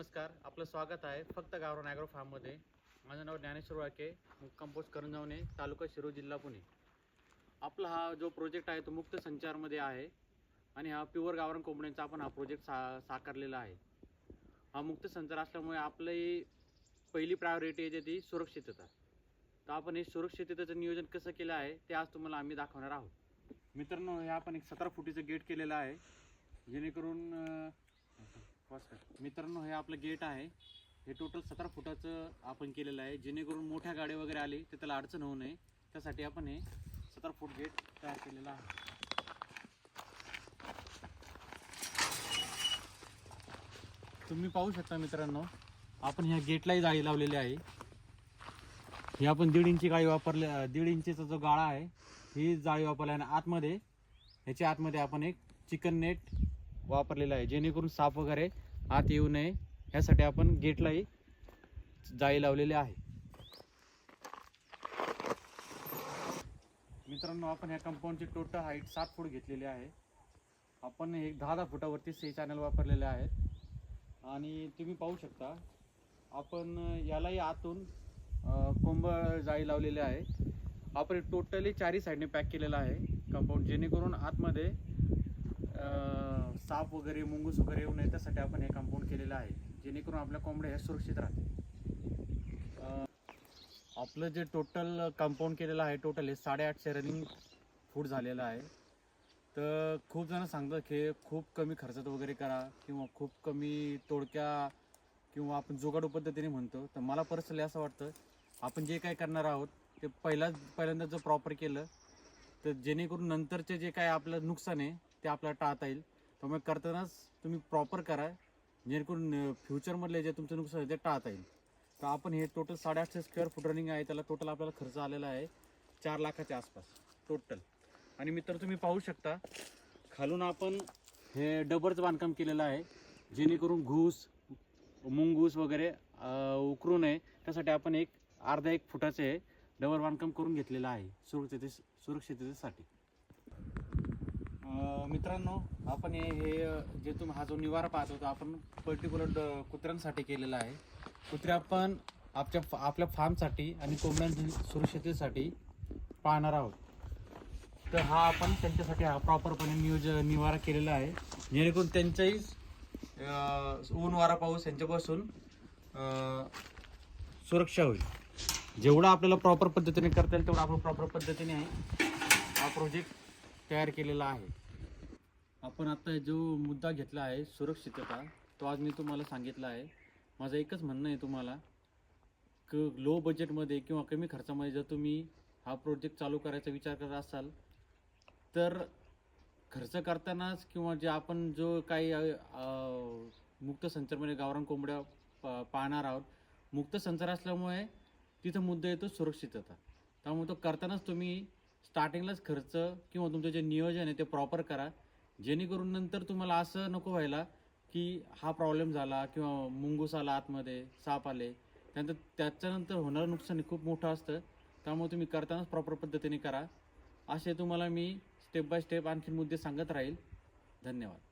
नमस्कार आपलं स्वागत आहे फक्त गावरान ॲग्रो फार्ममध्ये माझं नाव ज्ञानेश्वर वाळके कंपोस्ट करंजावणे तालुका शिरो जिल्हा पुणे. आपला हा जो प्रोजेक्ट आहे तो मुक्त संचारमध्ये आहे आणि हा प्युअर गावरान कोंबड्यांचा आपण हा प्रोजेक्ट सा साकारलेला आहे. हा मुक्त संचार असल्यामुळे आपली पहिली प्रायोरिटी येते ती सुरक्षितता. तर आपण हे सुरक्षिततेचं नियोजन कसं केलं आहे ते आज तुम्हाला आम्ही दाखवणार आहोत. मित्रांनो हे आपण एक सतरा फुटीचं गेट केलेलं आहे. जेणेकरून मित्रांनो हे आपलं गेट आहे. हे टोटल सतरा फुटाचं आपण केलेलं आहे. जेणेकरून मोठ्या गाड्या वगैरे आली तर त्याला अडचण होऊ नये. त्यासाठी आपण हे सतरा फूट गेट तयार केलेलं आहे. तुम्ही पाहू शकता मित्रांनो आपण ह्या गेटलाही जाळी लावलेली आहे. ही आपण दीड इंची गाळी वापरले दीड इंचीचा जो गाळा आहे ही जाळी वापरल्याने आतमध्ये ह्याच्या आतमध्ये आपण एक चिकन नेट वापरलेला आहे. जेणेकरून साप वगैरे आत येऊ नये. ह्यासाठी आपण गेटलाही जाळी लावलेली आहे. मित्रांनो आपण ह्या कंपाऊंडची टोटल हाईट सात फूट घेतलेली आहे. आपण एक दहा दहा फुटावरती सी चॅनल वापरलेले आहेत आणि तुम्ही पाहू शकता आपण यालाही आतून अं, कोंब जाळी लावलेली आहे. आपण टोटली चारी साईडने पॅक केलेलं आहे कंपाऊंड जेणेकरून आतमध्ये साप वगैरे मुंगूस वगैरे येऊ नये त्यासाठी आपण हे कंपाऊंड केलेलं आहे जेणेकरून आपल्या कोंबड्या ह्या सुरक्षित राहते आपलं जे टोटल कंपाऊंड केलेलं आहे टोटल हे साडेआठशे रनिंग फूट झालेलं आहे. तर खूप जण सांगतात की खूप कमी खर्चात वगैरे करा किंवा खूप कमी तोडक्या किंवा आपण जुगाडू पद्धतीने म्हणतो. तर मला पर्सनली असं वाटतं आपण जे काय करणार आहोत ते पहिला पहिल्यांदा जर प्रॉपर केलं तर जेणेकरून नंतरचे जे काय आपलं नुकसान आहे ते आपल्याला टाळता येईल. त्यामुळे करतानाच तुम्ही प्रॉपर करा. जेणेकरून फ्युचरमधले जे तुमचं नुकसान आहे ते टाळता येईल. तर आपण हे टोटल साडेआठशे स्क्वेअर फूट रनिंग आहे. त्याला टोटल आपल्याला खर्च आलेला आहे चार लाखाच्या आसपास टोटल आणि मित्र तुम्ही पाहू शकता खालून आपण हे डबरचं बांधकाम केलेलं आहे. जेणेकरून घूस मुंगूस वगैरे उकरू नये. त्यासाठी आपण एक अर्धा एक फुटाचे डबर बांधकाम करून घेतलेलं आहे सुरक्षिते सुरक्षिततेसाठी. मित्रांनो आपण हे हे जे तुम्ही हा जो निवारा पाहतो तो आपण पर्टिक्युलर कुत्र्यांसाठी केलेला आहे. कुत्रे आपण आपल्या आपल्या फार्मसाठी आणि कोंबड्यांच्या सुरक्षिततेसाठी पाहणार आहोत. तर हा आपण त्यांच्यासाठी हा प्रॉपरपणे नियोज निवारा केलेला आहे. जेणेकरून त्यांच्याही ऊन वारा पाऊस यांच्यापासून सुरक्षा होईल. जेवढं आपल्याला प्रॉपर पद्धतीने करता येईल तेवढं आपण प्रॉपर पद्धतीने हा प्रोजेक्ट तयार केलेला आहे. आपण आता जो मुद्दा घेतला आहे सुरक्षितता तो आज मी तुम्हाला सांगितला आहे. माझं एकच म्हणणं आहे तुम्हाला क लो बजेटमध्ये किंवा कमी खर्चामध्ये जर तुम्ही हा प्रोजेक्ट चालू करायचा विचार करत असाल तर खर्च करतानाच किंवा जे आपण जो काही मुक्त संचारमध्ये म्हणजे गावरान कोंबड्या पा पाहणार आहोत मुक्त संचार असल्यामुळे तिथं मुद्दा येतो सुरक्षितता. त्यामुळे तो करतानाच तुम्ही स्टार्टिंगलाच खर्च किंवा तुमचं जे नियोजन आहे ते प्रॉपर करा. जेणेकरून नंतर तुम्हाला असं नको व्हायला की हा प्रॉब्लेम झाला किंवा मुंगूस आला आतमध्ये साप आले. त्यानंतर त्याच्यानंतर होणारं नुकसान हे खूप मोठं असतं. त्यामुळे तुम्ही करतानाच प्रॉपर पद्धतीने करा. असे तुम्हाला मी स्टेप बाय स्टेप आणखी मुद्दे सांगत राहील. धन्यवाद.